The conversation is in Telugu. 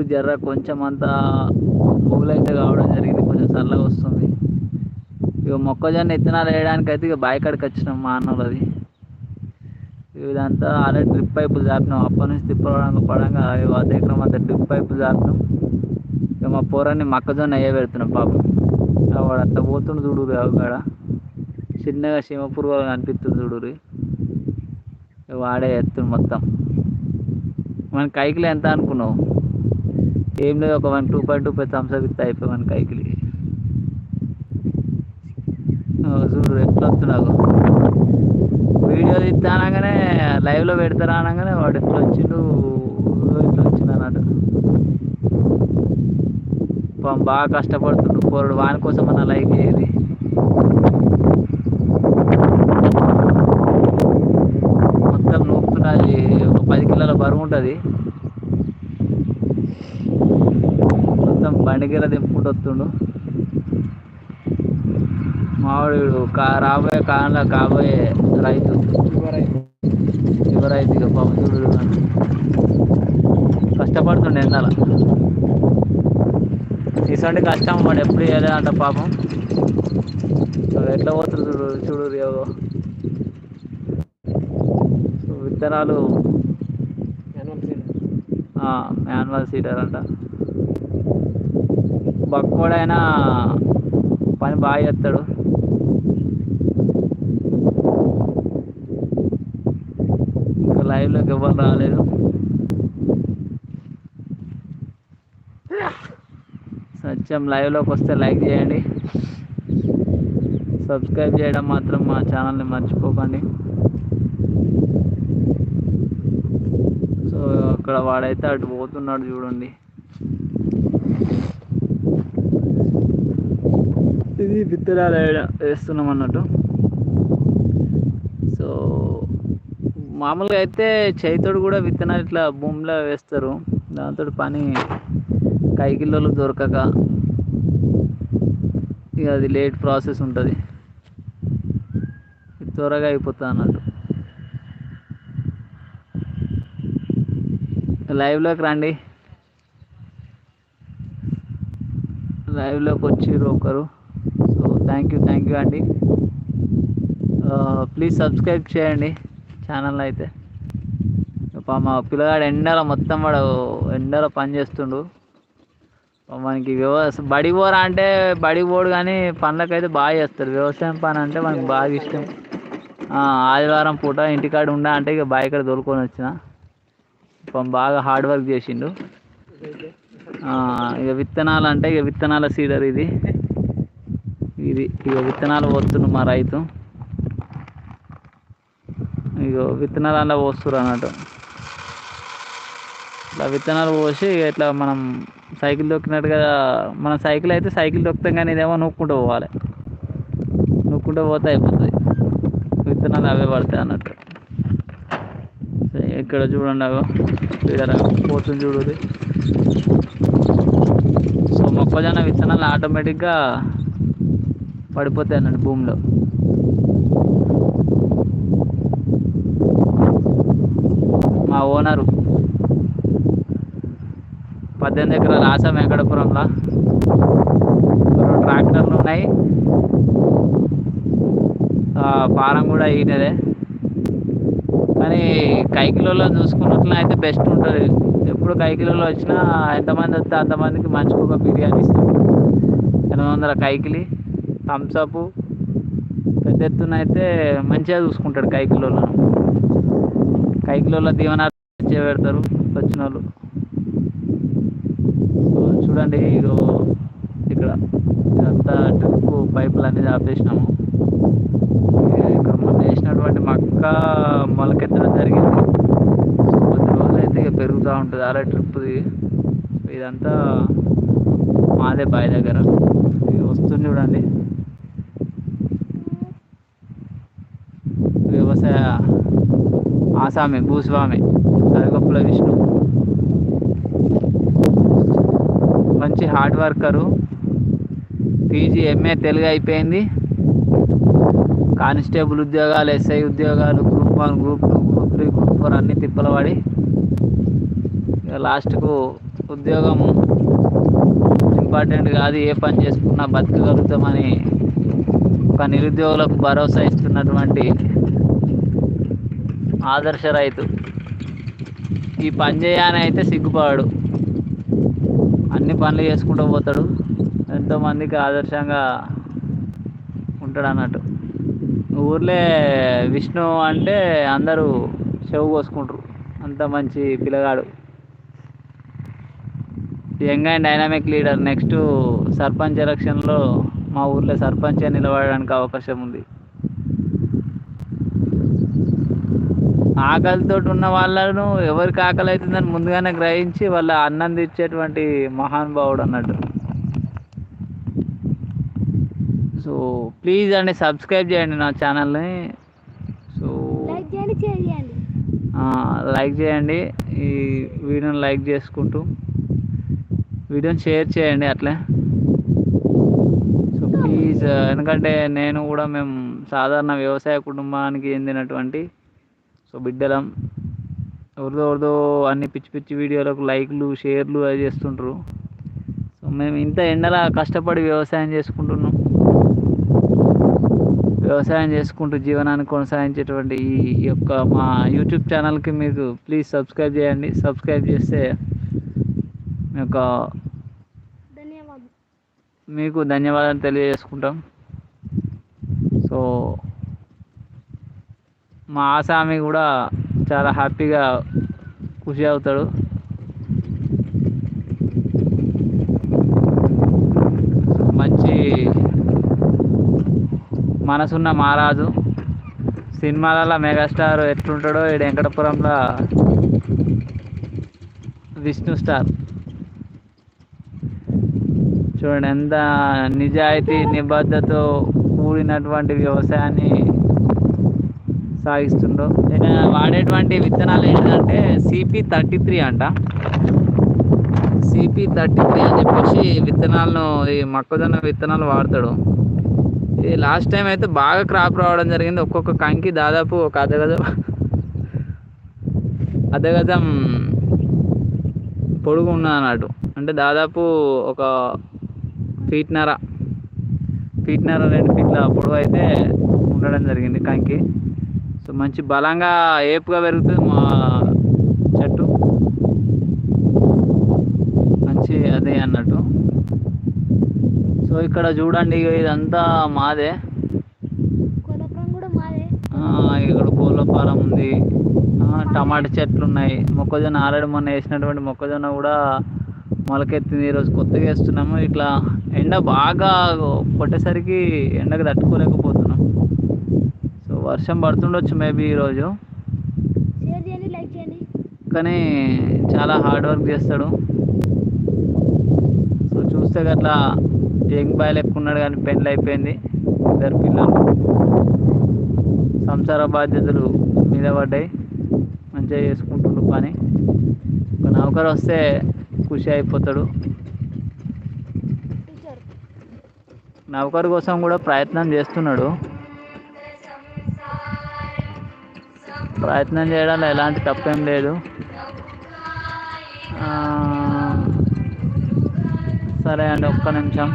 ఇప్పుడు జర్ర కొంచెం అంతా అయితే కావడం జరిగింది కొంచెం చల్లగా వస్తుంది. ఇక మొక్కజొన్న విత్తనాలు వేయడానికి అయితే ఇక బాయికాడికి వచ్చినాం మా అన్నోళ్ళది ఇదంతా ఆల్రెడీ డ్రిప్ పైపులు చాపినాం అప్పటి నుంచి తిప్పడానికి పడంగా అర్ధ ఎకరం అంతా డ్రిప్ పైపులు చాపినాం ఇక మా పోరాన్ని మొక్కజొన్న అయ్యే పెడుతున్నాం పాపం. వాడు అంత పోతుండు చూడు కాడ. చిన్నగా సీమ పురుగు కనిపిస్తుంది చూడు వాడే ఎత్తుడు మొత్తం. మన కైకిలో ఎంత అనుకున్నావు? ఏం లేదు ఒక one two point two five Thums Up ఇస్తే అయిపోయి మన కైకిలి చూడు ఎట్లా వస్తున్నావు వీడియో ఇస్తా అనగానే లైవ్లో పెడతారా అనగానే వాడు ఎట్లా వచ్చిండు ఇట్లా వచ్చిండు అన్నట్టు పాపం బాగా కష్టపడుతుండు పోరుడు వాని కోసం అన్న లైక్ చేయాలి మొత్తం నూపుతున్నది ఒక పది కిలోల బరువు ఉంటుంది. మొత్తం బండిగిర దింపుకుంటూ వస్తుండు. మావాడు కా రాబోయే కాలంలో కాబోయే రైతు. యువ రైతు ఇక పాపం చూడు కష్టపడుతుండే ఎండాల. ఇటువంటి కష్టం వాడు ఎప్పుడు చేయలేదంట పాపం. ఎట్లా పోతుంది చూడు చూడు రేవో విత్తనాలు మాన్యువల్ సీడర్ అంట. బక్కోడైనా పని బాగా చేస్తాడు. ఇంకా లైవ్లోకి ఎవరు రాలేదు. సత్యం లైవ్లోకి వస్తే లైక్ చేయండి. సబ్స్క్రైబ్ చేయడం మాత్రం మా ఛానల్ని మర్చిపోకండి. సో అక్కడ వాడైతే అటు పోతున్నాడు చూడండి. ఇది విత్తనాలు వేస్తున్నాం అన్నట్టు. సో మామూలుగా అయితే చేతితోడు కూడా విత్తనాలు ఇట్లా భూమిలో వేస్తారు. దాంతో పని కైకిల్లోలు దొరకక ఇక అది లేట్ ప్రాసెస్ ఉంటుంది. త్వరగా అయిపోతుంది అన్నట్టు. లైవ్లోకి రండి. లైవ్లోకి వచ్చిర్రు ఒకరు. So thank you thank you అండి. ప్లీజ్ సబ్స్క్రైబ్ చేయండి ఛానల్ అయితే. పా మా పిల్లగాడు ఎండలో మొత్తం వాడు ఎండలో పని చేస్తుండు. మనకి వ్యవసాయ బడి పోరా అంటే బడి పోడు కానీ పనులకైతే బాగా చేస్తారు. వ్యవసాయం పని అంటే మనకి బాగా ఇష్టం. ఆదివారం పూట ఇంటికాడ ఉండా అంటే ఇక బావి ఇక్కడ తోలుకొని వచ్చిన. పాపం బాగా హార్డ్ వర్క్ చేసిండు. ఇక విత్తనాలు అంటే ఇక విత్తనాల సీడర్ ఇది. ఇది ఇక విత్తనాలు పోతుండు మా రైతు. ఇగో విత్తనాలు అలా పోస్తురు అన్నట్టు. ఇట్లా విత్తనాలు పోసి ఇట్లా మనం సైకిల్ తొక్కినట్టుగా మన సైకిల్ అయితే సైకిల్ దొక్కుతాం కానీ ఇదేమో నూక్కుంటూ పోవాలి. నూక్కుంటూ పోతే అయిపోతుంది. విత్తనాలు అవే పడతాయి అన్నట్టు. ఇక్కడ చూడండి అగో. ఇక్కడ పోతుంది చూడు సో మొక్కజొన్న విత్తనాలు ఆటోమేటిక్గా పడిపోతాయి అన్నట్టు భూమిలో. మా ఓనరు పద్దెనిమిది ఎకరాల ఆశా వెంకటపురంలో రెండు ట్రాక్టర్లు ఉన్నాయి. పారం ఫారం కూడా ఈయనదే. కానీ కైకిలలో చూసుకున్నట్లు అయితే బెస్ట్ ఉంటుంది. ఎప్పుడు కైకిలలో వచ్చినా ఎంతమంది వస్తే అంతమందికి మంచిగా ఒక బిర్యానీ ఇస్తాం ఎనిమిది వందల కైకిలి. థమ్స్అప్ పెద్ద ఎత్తున అయితే మంచిగా చూసుకుంటాడు కైకిలో కైకిలో దీవెనాలు మంచిగా పెడతారు వచ్చిన వాళ్ళు. సో చూడండి ఇగో ఇక్కడ అంతా ట్రిప్ పైపులు అనేది ఆపేసినాము. ఇక్కడ మొన్న వేసినటువంటి మక్క మొలకెత్తడం జరిగింది. సో కొద్ది రోజులు అయితే ఇక పెరుగుతూ ఉంటుంది అలా ట్రిప్ది ఇదంతా మాదే బావి దగ్గర. వస్తుంది చూడండి వ్యవసాయ ఆసామి భూస్వామి సరిగొప్పల విష్ణు. మంచి hard worker. PG MA Telugu అయిపోయింది. కానిస్టేబుల్ ఉద్యోగాలు ఎస్ఐ ఉద్యోగాలు group one group two group three group four అన్ని తిప్పలవాడి. లాస్ట్కు ఉద్యోగం ఇంపార్టెంట్ కాదు ఏ పని చేసుకున్నా బతకగలుగుతామని ఒక నిరుద్యోగులకు భరోసా ఇస్తున్నటువంటి ఆదర్శ రైతు. ఈ పని చేయని అయితే సిగ్గుపడాడు. అన్ని పనులు చేసుకుంటూ పోతాడు. ఎంతోమందికి ఆదర్శంగా ఉంటాడు అన్నట్టు. ఊర్లే విష్ణు అంటే అందరూ చెవు కోసుకుంటారు. అంత మంచి పిల్లగాడు. Young and dynamic leader. Next sarpanch ఎలక్షన్లో మా ఊర్లో సర్పంచ్ నిలబడడానికి అవకాశం ఉంది. ఆకలితో ఉన్న వాళ్ళను ఎవరికి ఆకలి అవుతుందని ముందుగానే గ్రహించి వాళ్ళ అన్నం తెచ్చేటువంటి మహానుభావుడు అన్నట్టు. సో ప్లీజ్ అండి సబ్స్క్రైబ్ చేయండి నా ఛానల్ని. సో లైక్ చేయండి ఈ వీడియోని లైక్ చేసుకుంటూ వీడియోని షేర్ చేయండి అట్లే. సో ప్లీజ్ ఎందుకంటే నేను కూడా మేము సాధారణ వ్యవసాయ కుటుంబానికి చెందినటువంటి సో బిడ్డలం ఎవరిదో ఎవరిదో అన్ని పిచ్చి పిచ్చి వీడియోలకు లైక్లు షేర్లు అవి చేస్తుంటారు సో మేము ఇంత ఎండల కష్టపడి వ్యవసాయం చేసుకుంటున్నాం. వ్యవసాయం చేసుకుంటూ జీవనాన్ని కొనసాగించేటువంటి ఈ యొక్క మా యూట్యూబ్ ఛానల్కి మీకు ప్లీజ్ సబ్స్క్రైబ్ చేయండి. సబ్స్క్రైబ్ చేస్తే మీ యొక్క మీకు ధన్యవాదాలు తెలియజేసుకుంటాం. సో మా ఆసామి కూడా చాలా హ్యాపీగా ఖుషి అవుతాడు. మంచి మనసున్న మహారాజు. సినిమాలలో మెగాస్టార్ ఎట్లుంటాడో ఈ వెంకటపురంలో విష్ణు స్టార్. చూడండి ఎంత నిజాయితీ నిబద్ధతో కూడినటువంటి వ్యవసాయాన్ని సాగిస్తుండో నేను వాడేటువంటి విత్తనాలు ఏంటంటే సిపి థర్టీ త్రీ అంట. సిపి థర్టీ త్రీ అని చెప్పేసి విత్తనాలను ఈ మొక్కజొన్న విత్తనాలు వాడతాడు. ఇది లాస్ట్ టైం అయితే బాగా క్రాప్ రావడం జరిగింది. ఒక్కొక్క కంకి దాదాపు ఒక అర్ధగజం అర్ధగజం పొడుగు ఉన్నది అన్నట్టు అంటే దాదాపు ఒక ఫీట్నర ఫీట్నర రెండు ఫీట్ల పొడవు అయితే ఉండడం జరిగింది కంకి. సో మంచి బలంగా ఏపుగా పెరుగుతుంది మా చెట్టు. మంచి అదే అన్నట్టు. సో ఇక్కడ చూడండి ఇదంతా మాదే. ఇక్కడ కోళ్ళ ఫారం ఉంది. ఆ, టమాటా చెట్లు ఉన్నాయి. మొక్కజొన్న ఆల్రెడీ మొన్న వేసినటువంటి మొక్కజొన్న కూడా మొలకెత్తింది. ఈరోజు కొత్తగా వేస్తున్నాము. ఇట్లా ఎండ బాగా కొట్టేసరికి ఎండకు తట్టుకోలేకపోతున్నాం. వర్షం పడుతుండొచ్చు మేబీ ఈరోజు. షేర్ చేయండి లైక్ చేయండి. కానీ చాలా హార్డ్ వర్క్ చేస్తాడు. సో చూస్తే గట్లా యంగ్ బాయ్ లెక్క ఉన్నాడు కానీ పెళ్ళి అయిపోయింది. ఇద్దరు పిల్లలు. సంసార బాధ్యతలు మీద పడ్డాయి. మంచిగా చేసుకుంటుండు పని. ఒక నౌకరు వస్తే ఖుషి అయిపోతాడు. నౌకరు కోసం కూడా ప్రయత్నం చేస్తున్నాడు. ప్రయత్నం చేయడంలో ఎలాంటి తప్పేం లేదు. సరే అండి ఒక్క నిమిషం.